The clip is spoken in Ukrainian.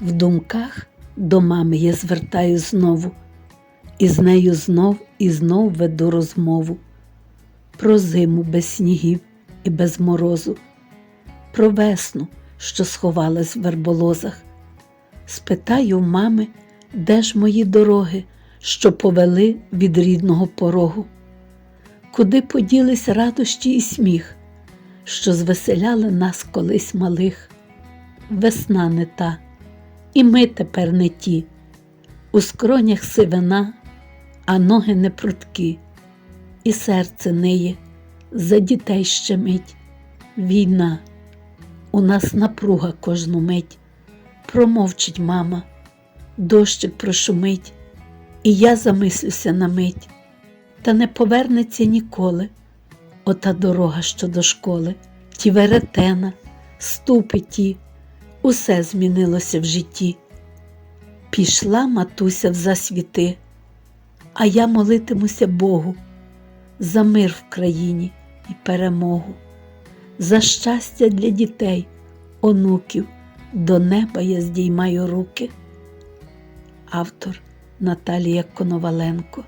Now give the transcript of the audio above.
В думках до мами я звертаю знову, і з нею знов і знов веду розмову. Про зиму без снігів і без морозу, про весну, що сховалась в верболозах. Спитаю мами, де ж мої дороги, що повели від рідного порогу, куди поділись радощі і сміх, що звеселяли нас колись малих. Весна не та, і ми тепер не ті, у скронях сивина, а ноги не прудкі, і серце ниє, за дітей щемить. Війна, у нас напруга кожну мить, промовчить мама, дощик прошумить, і я замислюся на мить, та не повернеться ніколи. Ота дорога, що до школи, ті веретена, ступи ті, усе змінилося в житті. Пішла матуся в засвіти, а я молитимуся Богу за мир в країні і перемогу, за щастя для дітей, онуків, до неба я здіймаю руки. Автор Наталія Коноваленко